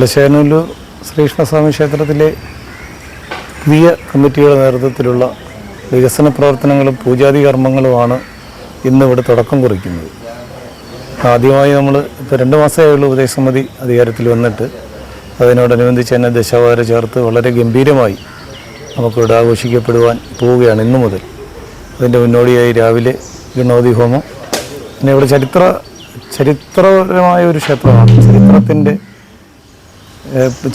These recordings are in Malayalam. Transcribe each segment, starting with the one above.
കുലശേനല്ലൂർ ശ്രീകൃഷ്ണസ്വാമി ക്ഷേത്രത്തിലെ പുതിയ കമ്മിറ്റിയുടെ നേതൃത്വത്തിലുള്ള വികസന പ്രവർത്തനങ്ങളും പൂജാതി കർമ്മങ്ങളുമാണ് ഇന്ന് ഇവിടെ തുടക്കം കുറിക്കുന്നത്. ആദ്യമായി നമ്മൾ ഇപ്പോൾ രണ്ട് മാസമേ ഉള്ളൂ ഉപദേശസമിതി അധികാരത്തിൽ വന്നിട്ട്. അതിനോടനുബന്ധിച്ച് തന്നെ ദശാവതാരം ചേർത്ത് വളരെ ഗംഭീരമായി നമുക്കിവിടെ ആഘോഷിക്കപ്പെടുവാൻ പോവുകയാണ് ഇന്നു മുതൽ. അതിന്റെ മുന്നോടിയായി രാവിലെ വിനോദി ഹോമം പിന്നെ ഇവിടെ ചരിത്ര ചരിത്രപരമായ ഒരു ക്ഷേത്രമാണ്. ചരിത്രത്തിന്റെ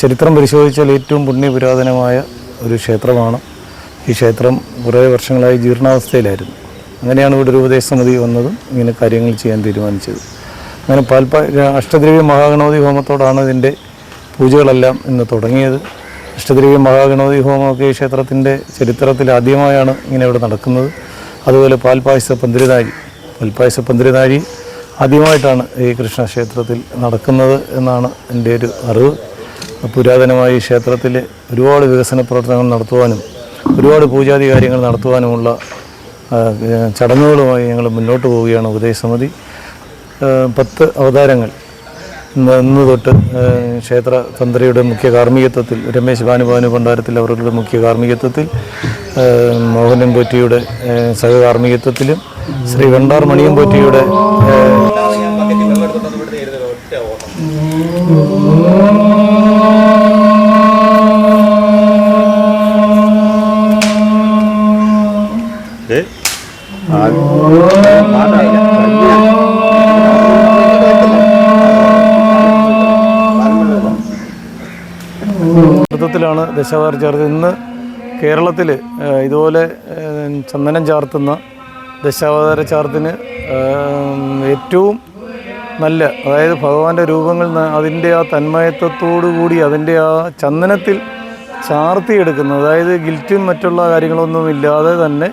ചരിത്രം പരിശോധിച്ചാൽ ഏറ്റവും പുണ്യപുരാതനമായ ഒരു ക്ഷേത്രമാണ്. ഈ ക്ഷേത്രം കുറേ വർഷങ്ങളായി ജീർണാവസ്ഥയിലായിരുന്നു. അങ്ങനെയാണ് ഇവിടെ ഒരു ഉപദേശസമിതി വന്നതും ഇങ്ങനെ കാര്യങ്ങൾ ചെയ്യാൻ തീരുമാനിച്ചത്. അങ്ങനെ പാൽപ്പ അഷ്ടദ്രവ്യ മഹാഗണപതി ഹോമത്തോടാണ് ഇതിന്റെ പൂജകളെല്ലാം ഇന്ന് തുടങ്ങിയത്. അഷ്ടദ്രവ്യ മഹാഗണപതി ഹോമമൊക്കെ ഈ ക്ഷേത്രത്തിന്റെ ചരിത്രത്തിൽ ആദ്യമായാണ് ഇങ്ങനെ ഇവിടെ നടക്കുന്നത്. അതുപോലെ പാൽപ്പായസ പന്തിരിതാരി പാൽപ്പായസ പന്തിരിതാരി ആദ്യമായിട്ടാണ് ഈ കൃഷ്ണക്ഷേത്രത്തിൽ നടക്കുന്നത് എന്നാണ് എന്റെ ഒരു അറിവ്. പുരാതനമായ ക്ഷേത്രത്തിൽ ഒരുപാട് വികസന പ്രവർത്തനങ്ങൾ നടത്തുവാനും ഒരുപാട് പൂജാതി കാര്യങ്ങൾ നടത്തുവാനുമുള്ള ചടങ്ങുകളുമായി ഞങ്ങൾ മുന്നോട്ട് പോവുകയാണ് ഉപദേശസമിതി. പത്ത് അവതാരങ്ങൾ. ഇന്ന് തൊട്ട് ക്ഷേത്ര തന്ത്രിയുടെ മുഖ്യ കാർമ്മികത്വത്തിൽ രമേശ് ഭാനുഭാനു ഭണ്ഡാരത്തിൽ അവരുടെ മുഖ്യ കാർമ്മികത്വത്തിൽ മോഹനൻ പോറ്റിയുടെ സഹകാർമ്മികത്വത്തിലും ശ്രീ വെണ്ടാർ മണിയം പോറ്റിയുടെ നേതൃത്വത്തിലാണ് ദശാവതാരം ചേർത്ത് ഇന്ന് കേരളത്തിൽ ഇതുപോലെ ചന്ദനം ചാർത്തുന്ന ദശാവതാര ചാർത്തിന് ഏറ്റവും നല്ല അതായത് ഭഗവാന്റെ രൂപങ്ങൾ അതിന്റെ ആ തന്മയത്വത്തോടു കൂടി അതിന്റെ ആ ചന്ദനത്തിൽ ചാർത്തിയെടുക്കുന്ന അതായത് ഗിൽറ്റും മറ്റുള്ള കാര്യങ്ങളൊന്നും ഇല്ലാതെ തന്നെ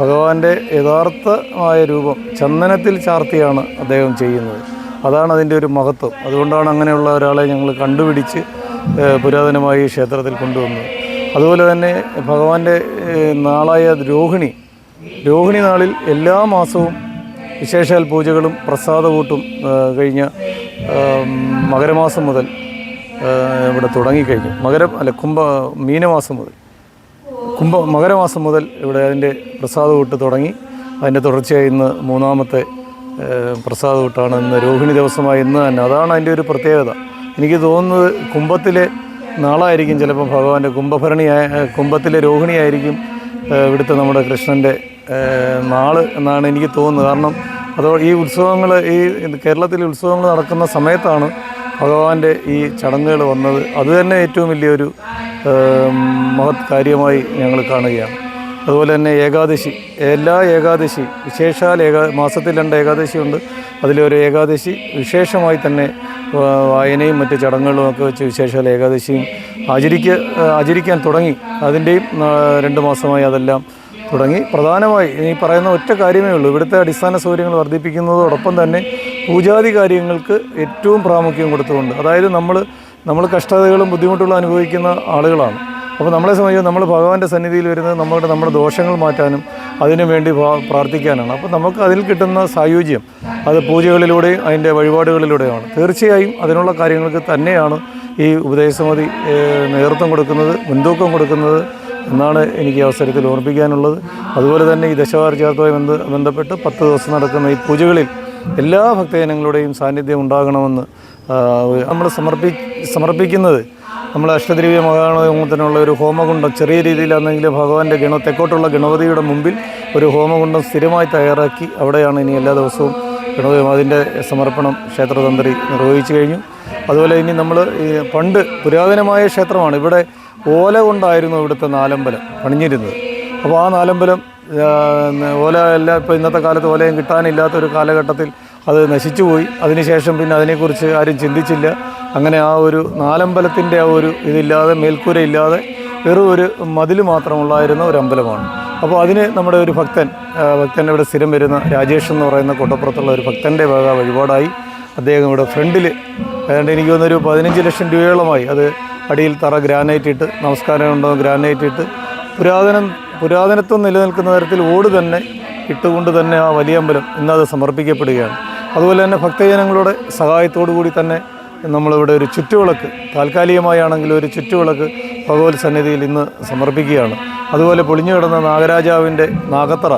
ഭഗവാന്റെ യഥാർത്ഥമായ രൂപം ചന്ദനത്തിൽ ചാർത്തിയാണ് അദ്ദേഹം ചെയ്യുന്നത്. അതാണ് അതിന്റെ ഒരു മഹത്വം. അതുകൊണ്ടാണ് അങ്ങനെയുള്ള ഒരാളെ ഞങ്ങൾ കണ്ടുപിടിച്ച് പുരാതനമായി ക്ഷേത്രത്തിൽ കൊണ്ടുവന്നത്. അതുപോലെ തന്നെ ഭഗവാന്റെ നാളായ രോഹിണി രോഹിണി നാളിൽ എല്ലാ മാസവും വിശേഷാൽ പൂജകളും പ്രസാദകൂട്ടും കഴിഞ്ഞ മകരമാസം മുതൽ ഇവിടെ തുടങ്ങിക്കഴിഞ്ഞു. മകരം അല്ല കുംഭ മീനമാസം മുതൽ. കുംഭ മകരമാസം മുതൽ ഇവിടെ അതിന്റെ പ്രസാദകൂട്ട് തുടങ്ങി. അതിന്റെ തുടർച്ചയായി ഇന്ന് മൂന്നാമത്തെ പ്രസാദകൂട്ടാണ് ഇന്ന് രോഹിണി ദിവസമായി ഇന്ന് തന്നെ. അതാണ് അതിന്റെ ഒരു പ്രത്യേകത. എനിക്ക് തോന്നുന്നത് കുംഭത്തിലെ നാളായിരിക്കും ചിലപ്പോൾ ഭഗവാന്റെ കുംഭഭരണിയായ കുംഭത്തിലെ രോഹിണിയായിരിക്കും ഇവിടുത്തെ നമ്മുടെ കൃഷ്ണന്റെ നാൾ എന്നാണ് എനിക്ക് തോന്നുന്നത്. കാരണം അതോ ഈ ഉത്സവങ്ങൾ ഈ കേരളത്തിലെ ഉത്സവങ്ങൾ നടക്കുന്ന സമയത്താണ് ഭഗവാന്റെ ഈ ചടങ്ങുകൾ വന്നത് അത് തന്നെ ഏറ്റവും വലിയൊരു മഹത് കാര്യമായി ഞങ്ങൾ കാണുകയാണ്. അതുപോലെ തന്നെ ഏകാദശി എല്ലാ ഏകാദശി വിശേഷാൽ ഏകാ മാസത്തിൽ രണ്ട് ഏകാദശിയുണ്ട് അതിലൊരു ഏകാദശി വിശേഷമായി തന്നെ വായനയും മറ്റ് ചടങ്ങുകളും ഒക്കെ വെച്ച് വിശേഷാൽ ഏകാദശിയും ആചരിക്ക ആചരിക്കാൻ തുടങ്ങി. അതിന്റെയും രണ്ട് മാസമായി അതെല്ലാം തുടങ്ങി. പ്രധാനമായി ഈ പറയുന്ന ഒറ്റ കാര്യമേ ഉള്ളൂ. ഇവിടുത്തെ അടിസ്ഥാന സൗകര്യങ്ങൾ വർദ്ധിപ്പിക്കുന്നതോടൊപ്പം തന്നെ പൂജാതി കാര്യങ്ങൾക്ക് ഏറ്റവും പ്രാമുഖ്യം കൊടുത്തുകൊണ്ട് അതായത് നമ്മൾ നമ്മൾ കഷ്ടതകളും ബുദ്ധിമുട്ടുകളും അനുഭവിക്കുന്ന ആളുകളാണ്. അപ്പോൾ നമ്മളെ സംബന്ധിച്ച് നമ്മൾ ഭഗവാന്റെ സന്നിധിയിൽ വരുന്നത് നമ്മുടെ നമ്മുടെ ദോഷങ്ങൾ മാറ്റാനും അതിനു വേണ്ടി പ്രാർത്ഥിക്കാനാണ്. അപ്പോൾ നമുക്ക് അതിൽ കിട്ടുന്ന സായുജ്യം അത് പൂജകളിലൂടെയും അതിന്റെ വഴിപാടുകളിലൂടെയാണ്. തീർച്ചയായും അതിനുള്ള കാര്യങ്ങൾക്ക് തന്നെയാണ് ഈ ഉപദേശസമിതി നേതൃത്വം കൊടുക്കുന്നത് മുൻതൂക്കം കൊടുക്കുന്നത് എന്നാണ് എനിക്ക് അവസരത്തിൽ ഓർമ്മിപ്പിക്കാനുള്ളത്. അതുപോലെ തന്നെ ഈ ദശവാർ ചേർത്തുമായി ബന്ധപ്പെട്ട് പത്ത് ദിവസം നടക്കുന്ന ഈ പൂജകളിൽ എല്ലാ ഭക്തജനങ്ങളുടെയും സാന്നിധ്യം ഉണ്ടാകണമെന്ന് നമ്മൾ സമർപ്പി സമർപ്പിക്കുന്നത്. നമ്മൾ അഷ്ടദ്രവ്യ മഹാണോമത്തിനുള്ള ഒരു ഹോമകുണ്ടം ചെറിയ രീതിയിലാണെങ്കിൽ ഭഗവാന്റെ ഗണ തെക്കോട്ടുള്ള ഗണപതിയുടെ മുമ്പിൽ ഒരു ഹോമകുണ്ടം സ്ഥിരമായി തയ്യാറാക്കി അവിടെയാണ് ഇനി എല്ലാ ദിവസവും ഗണപതി അതിന്റെ സമർപ്പണം ക്ഷേത്രതന്ത്രി നിർവഹിച്ചു കഴിഞ്ഞു. അതുപോലെ ഇനി നമ്മൾ പണ്ട് പുരാതനമായ ക്ഷേത്രമാണ്. ഇവിടെ ഓല കൊണ്ടായിരുന്നു ഇവിടുത്തെ നാലമ്പലം പണിഞ്ഞിരുന്നത്. അപ്പോൾ ആ നാലമ്പലം ഓല എല്ലാം ഇപ്പോൾ ഇന്നത്തെ കാലത്ത് ഓലയും കിട്ടാനില്ലാത്ത ഒരു കാലഘട്ടത്തിൽ അത് നശിച്ചുപോയി അതിനുശേഷം പിന്നെ അതിനെക്കുറിച്ച് ആരും ചിന്തിച്ചില്ല. അങ്ങനെ ആ ഒരു നാലമ്പലത്തിന്റെ ആ ഒരു ഇതില്ലാതെ മേൽക്കൂരയില്ലാതെ വെറും ഒരു മതിൽ മാത്രമുള്ളായിരുന്ന ഒരു അമ്പലമാണ്. അപ്പോൾ അതിന് നമ്മുടെ ഒരു ഭക്തൻ ഭക്തന്റെ ഭക്തൻ ഇവിടെ സ്ഥിരം വരുന്ന രാജേഷ് എന്ന് പറയുന്ന കൊട്ടപ്പുറത്തുള്ള ഒരു ഭക്തന്റെ വക വഴിപാടായി. അദ്ദേഹം ഇവിടെ ഫ്രണ്ടിൽ ഏതാണ്ട് എനിക്ക് തോന്നുന്നൊരു പതിനഞ്ച് ലക്ഷം രൂപയോളമായി അത് അടിയിൽ തറ ഗ്രാനൈറ്റ് ഇട്ട് നമസ്കാരം ഉണ്ടോ ഗ്രാനൈറ്റ് ഇട്ട് പുരാതനം പുരാതനത്വം നിലനിൽക്കുന്ന തരത്തിൽ ഓട് തന്നെ ഇട്ടുകൊണ്ട് തന്നെ ആ വലിയ അമ്പലം ഇന്നത് സമർപ്പിക്കപ്പെടുകയാണ്. അതുപോലെ തന്നെ ഭക്തജനങ്ങളുടെ സഹായത്തോടു കൂടി തന്നെ നമ്മളിവിടെ ഒരു ചുറ്റുവിളക്ക് താൽക്കാലികമായാണെങ്കിലും ഒരു ചുറ്റുവിളക്ക് ഭഗവത് സന്നിധിയിൽ ഇന്ന് സമർപ്പിക്കുകയാണ്. അതുപോലെ പൊളിഞ്ഞു കിടന്ന നാഗരാജാവിന്റെ നാഗത്തറ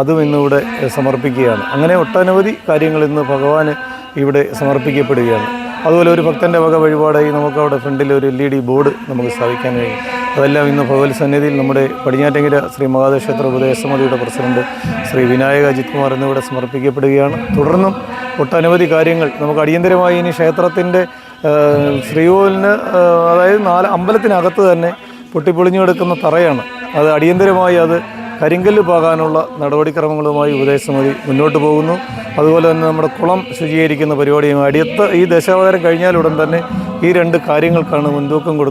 അതും ഇന്നിവിടെ സമർപ്പിക്കുകയാണ്. അങ്ങനെ ഒട്ടനവധി കാര്യങ്ങൾ ഇന്ന് ഭഗവാന് ഇവിടെ സമർപ്പിക്കപ്പെടുകയാണ്. അതുപോലെ ഒരു ഭക്തന്റെ വക വഴിപാടായി നമുക്ക് അവിടെ ഫ്രണ്ടിൽ ഒരു എൽ ഇ ഡി ബോർഡ് നമുക്ക് സ്ഥാപിക്കാൻ കഴിയും. അതെല്ലാം ഇന്ന് ഭഗവത് സന്നിധിയിൽ നമ്മുടെ പടിഞ്ഞാറ്റങ്കര ശ്രീ മഹാദേവക്ഷേത്ര ഉപദേശസമിതിയുടെ പ്രസിഡന്റ് ശ്രീ വിനായക അജിത് കുമാർ എന്നിവിടെ സമർപ്പിക്കപ്പെടുകയാണ്. തുടർന്നും ഒട്ടനവധി കാര്യങ്ങൾ നമുക്ക് അടിയന്തരമായി ഇനി ക്ഷേത്രത്തിന്റെ ശ്രീകോവിലിന് അതായത് നാല് അമ്പലത്തിനകത്ത് തന്നെ പൊട്ടിപ്പൊളിഞ്ഞു കിടക്കുന്ന തറയാണ്. അത് അടിയന്തരമായി അത് കരിങ്കല്ല് പോകാനുള്ള നടപടിക്രമങ്ങളുമായി ഉപദേശസമിതി മുന്നോട്ട് പോകുന്നു. അതുപോലെ തന്നെ നമ്മുടെ കുളം ശുചീകരിക്കുന്ന പരിപാടിയും അടുത്ത ഈ ദശാവതാരം കഴിഞ്ഞാലുടൻ തന്നെ ഈ രണ്ട് കാര്യങ്ങൾക്കാണ് മുൻതൂക്കം കൊടുക്കുന്നത്